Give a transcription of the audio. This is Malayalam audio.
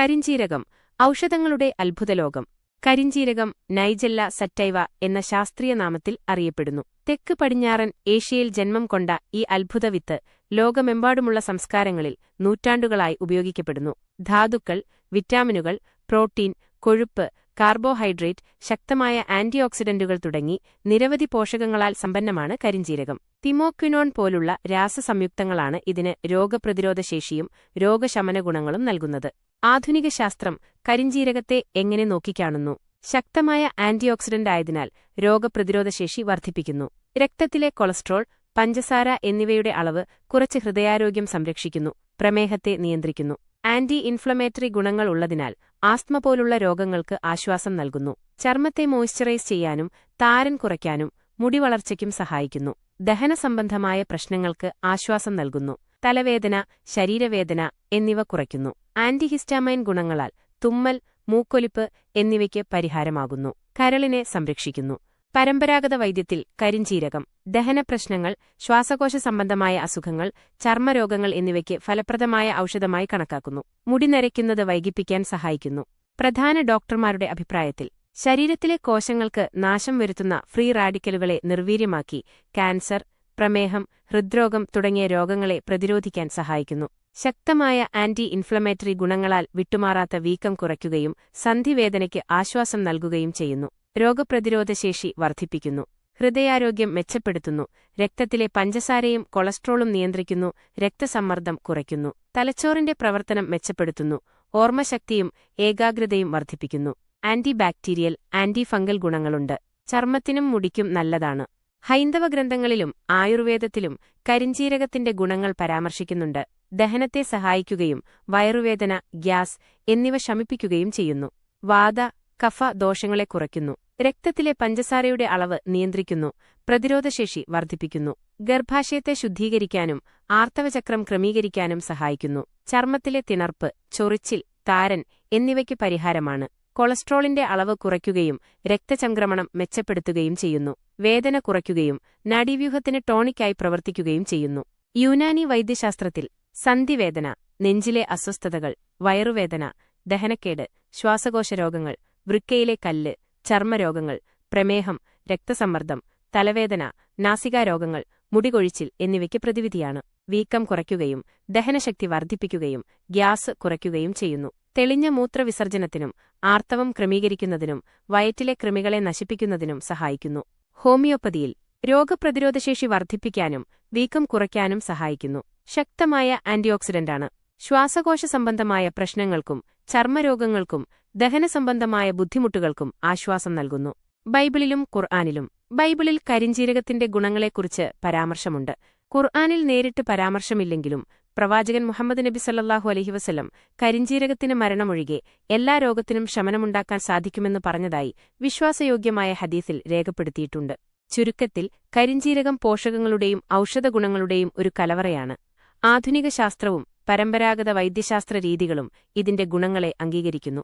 കരിഞ്ചീരകം ഔഷധങ്ങളുടെ അത്ഭുതലോകം. കരിഞ്ചീരകം നൈജല്ല സറ്റൈവ എന്ന ശാസ്ത്രീയ നാമത്തിൽ അറിയപ്പെടുന്നു. തെക്ക് പടിഞ്ഞാറൻ ഏഷ്യയിൽ ജന്മം കൊണ്ട ഈ അത്ഭുതവിത്ത് ലോകമെമ്പാടുമുള്ള സംസ്കാരങ്ങളിൽ നൂറ്റാണ്ടുകളായി ഉപയോഗിക്കപ്പെടുന്നു. ധാതുക്കൾ വിറ്റാമിനുകൾ പ്രോട്ടീൻ കൊഴുപ്പ് കാർബോഹൈഡ്രേറ്റ് ശക്തമായ ആന്റിഓക്സിഡന്റുകൾ തുടങ്ങി നിരവധി പോഷകങ്ങളാൽ സമ്പന്നമാണ് കരിഞ്ചീരകം. തിമോക്വിനോൺ പോലുള്ള രാസസംയുക്തങ്ങളാണ് ഇതിന് രോഗപ്രതിരോധശേഷിയും രോഗശമന ഗുണങ്ങളും നൽകുന്നത്. ആധുനിക ശാസ്ത്രം കരിഞ്ചീരകത്തെ എങ്ങനെ നോക്കിക്കാണുന്നു? ശക്തമായ ആന്റിഓക്സിഡന്റ് ആയതിനാൽ രോഗപ്രതിരോധശേഷി വർദ്ധിപ്പിക്കുന്നു. രക്തത്തിലെ കൊളസ്ട്രോൾ പഞ്ചസാര എന്നിവയുടെ അളവ് കുറച്ച് ഹൃദയാരോഗ്യം സംരക്ഷിക്കുന്നു പ്രമേഹത്തെ നിയന്ത്രിക്കുന്നു. ആന്റി ഇൻഫ്ലമേറ്ററി ഗുണങ്ങൾ ഉള്ളതിനാൽ ആസ്മ പോലുള്ള രോഗങ്ങൾക്ക് ആശ്വാസം നൽകുന്നു. ചർമ്മത്തെ മോയ്സ്ചറൈസ് ചെയ്യാനും താരൻ കുറയ്ക്കാനും മുടി വളർച്ചയ്ക്കും സഹായിക്കുന്നു. ദഹനസംബന്ധമായ പ്രശ്നങ്ങൾക്ക് ആശ്വാസം നൽകുന്നു. തലവേദന ശരീരവേദന എന്നിവ കുറയ്ക്കുന്നു. ആന്റിഹിസ്റ്റാമൈൻ ഗുണങ്ങളാൽ തുമ്മൽ മൂക്കൊലിപ്പ് എന്നിവയ്ക്ക് പരിഹാരമാകുന്നു. കരളിനെ സംരക്ഷിക്കുന്നു. പരമ്പരാഗത വൈദ്യത്തിൽ കരിഞ്ചീരകം ദഹനപ്രശ്നങ്ങൾ ശ്വാസകോശ സംബന്ധമായ അസുഖങ്ങൾ ചർമ്മരോഗങ്ങൾ എന്നിവയ്ക്ക് ഫലപ്രദമായ ഔഷധമായി കണക്കാക്കുന്നു. മുടി നരയ്ക്കുന്നത് വൈകിപ്പിക്കാൻ സഹായിക്കുന്നു. പ്രധാന ഡോക്ടർമാരുടെ അഭിപ്രായത്തിൽ ശരീരത്തിലെ കോശങ്ങൾക്ക് നാശം വരുത്തുന്ന ഫ്രീ റാഡിക്കലുകളെ നിർവീര്യമാക്കി കാൻസർ പ്രമേഹം ഹൃദ്രോഗം തുടങ്ങിയ രോഗങ്ങളെ പ്രതിരോധിക്കാൻ സഹായിക്കുന്നു. ശക്തമായ ആന്റി ഇൻഫ്ലമേറ്ററി ഗുണങ്ങളാൽ വിട്ടുമാറാത്ത വീക്കം കുറയ്ക്കുകയും സന്ധിവേദനയ്ക്ക് ആശ്വാസം നൽകുകയും ചെയ്യുന്നു. രോഗപ്രതിരോധശേഷി വർദ്ധിപ്പിക്കുന്നു. ഹൃദയാരോഗ്യം മെച്ചപ്പെടുത്തുന്നു. രക്തത്തിലെ പഞ്ചസാരയും കൊളസ്ട്രോളും നിയന്ത്രിക്കുന്നു. രക്തസമ്മർദ്ദം കുറയ്ക്കുന്നു. തലച്ചോറിന്റെ പ്രവർത്തനം മെച്ചപ്പെടുത്തുന്നു. ഓർമ്മശക്തിയും ഏകാഗ്രതയും വർദ്ധിപ്പിക്കുന്നു. ആന്റി ബാക്ടീരിയൽ ആന്റി ഫംഗൽ ഗുണങ്ങളുണ്ട്. ചർമ്മത്തിനും മുടിക്കും നല്ലതാണ്. ഹൈന്ദവ ഗ്രന്ഥങ്ങളിലും ആയുർവേദത്തിലും കരിഞ്ചീരകത്തിന്റെ ഗുണങ്ങൾ പരാമർശിക്കുന്നുണ്ട്. ദഹനത്തെ സഹായിക്കുകയും വയറുവേദന ഗ്യാസ് എന്നിവ ശമിപ്പിക്കുകയും ചെയ്യുന്നു. വാദ കഫ ദോഷങ്ങളെ കുറയ്ക്കുന്നു. രക്തത്തിലെ പഞ്ചസാരയുടെ അളവ് നിയന്ത്രിക്കുന്നു. പ്രതിരോധശേഷി വർദ്ധിപ്പിക്കുന്നു. ഗർഭാശയത്തെ ശുദ്ധീകരിക്കാനും ആർത്തവചക്രം ക്രമീകരിക്കാനും സഹായിക്കുന്നു. ചർമ്മത്തിലെ തിണർപ്പ് ചൊറിച്ചിൽ താരൻ എന്നിവയ്ക്ക് പരിഹാരമാണ്. കൊളസ്ട്രോളിന്റെ അളവ് കുറയ്ക്കുകയും രക്തചംക്രമണം മെച്ചപ്പെടുത്തുകയും ചെയ്യുന്നു. വേദന കുറയ്ക്കുകയും നാഡീവ്യൂഹത്തിന് ടോണിക്കായി പ്രവർത്തിക്കുകയും ചെയ്യുന്നു. യുനാനി വൈദ്യശാസ്ത്രത്തിൽ സന്ധിവേദന നെഞ്ചിലെ അസ്വസ്ഥതകൾ വയറുവേദന ദഹനക്കേട് ശ്വാസകോശ രോഗങ്ങൾ വൃക്കയിലെ കല്ല് ചർമ്മരോഗങ്ങൾ പ്രമേഹം രക്തസമ്മർദ്ദം തലവേദന നാസികാരോഗങ്ങൾ മുടികൊഴിച്ചിൽ എന്നിവയ്ക്ക് പ്രതിവിധിയാണ്. വീക്കം കുറയ്ക്കുകയും ദഹനശക്തി വർദ്ധിപ്പിക്കുകയും ഗ്യാസ് കുറയ്ക്കുകയും ചെയ്യുന്നു. തെളിഞ്ഞ മൂത്രവിസർജനത്തിനും ആർത്തവം ക്രമീകരിക്കുന്നതിനും വയറ്റിലെ കൃമികളെ നശിപ്പിക്കുന്നതിനും സഹായിക്കുന്നു. ഹോമിയോപ്പതിയിൽ രോഗപ്രതിരോധശേഷി വർദ്ധിപ്പിക്കാനും വീക്കം കുറയ്ക്കാനും സഹായിക്കുന്നു. ശക്തമായ ആന്റിയോക്സിഡന്റാണ് ശ്വാസകോശ സംബന്ധമായ പ്രശ്നങ്ങൾക്കും ചർമ്മരോഗങ്ങൾക്കും ദഹന സംബന്ധമായ ബുദ്ധിമുട്ടുകൾക്കും ആശ്വാസം നൽകുന്നു. ബൈബിളിലും ഖുർആാനിലും. ബൈബിളിൽ കരിഞ്ചീരകത്തിന്റെ ഗുണങ്ങളെക്കുറിച്ച് പരാമർശമുണ്ട്. ഖുർആാനിൽ നേരിട്ട് പരാമർശമില്ലെങ്കിലും പ്രവാചകൻ മുഹമ്മദ് നബി സല്ലാഹു അലഹി വസ്ലം കരിഞ്ചീരകത്തിന് മരണമൊഴികെ എല്ലാ രോഗത്തിനും ശമനമുണ്ടാക്കാൻ സാധിക്കുമെന്ന് പറഞ്ഞതായി വിശ്വാസയോഗ്യമായ ഹദീസിൽ രേഖപ്പെടുത്തിയിട്ടുണ്ട്. ചുരുക്കത്തിൽ കരിഞ്ചീരകം പോഷകങ്ങളുടെയും ഔഷധഗുണങ്ങളുടെയും ഒരു കലവറയാണ്. ആധുനിക ശാസ്ത്രവും പരമ്പരാഗത വൈദ്യശാസ്ത്ര രീതികളും ഇതിന്റെ ഗുണങ്ങളെ അംഗീകരിക്കുന്നു.